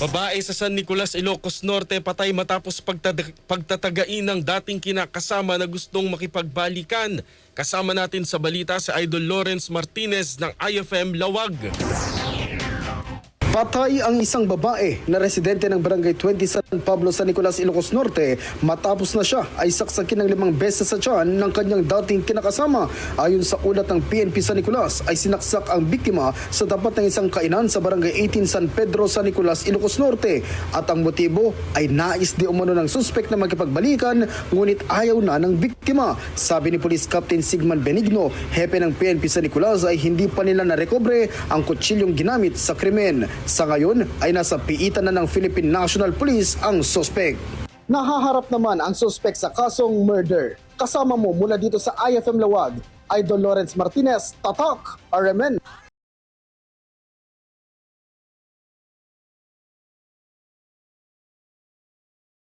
Babae sa San Nicolas, Ilocos Norte patay matapos pagtad- pagtatagain ng dating kinakasama na gustong makipagbalikan. Kasama natin sa balita si Idol Lawrence Martinez ng IFM Lawag. Patay ang isang babae na residente ng Barangay 20 San Pablo San Nicolas, Ilocos Norte matapos na siya ay saksakin ng limang beses sa tiyan ng kanyang dating kinakasama. Ayon sa ulat ng PNP San Nicolas ay sinaksak ang biktima sa tapat ng isang kainan sa Barangay 18 San Pedro San Nicolas, Ilocos Norte at ang motibo ay nais di umano ng suspect na magkipagbalikan ngunit ayaw na ng biktima. Sabi ni Police Captain Sigman Benigno, hepe ng PNP San Nicolas ay hindi pa nila narekobre ang kutsilyong ginamit sa krimen. Sa ngayon ay nasa piitan na ng Philippine National Police ang suspect. Nahaharap naman ang suspect sa kasong murder. Kasama mo mula dito sa IFM Lawag, Idol Lawrence Martinez, Tatak, RMN.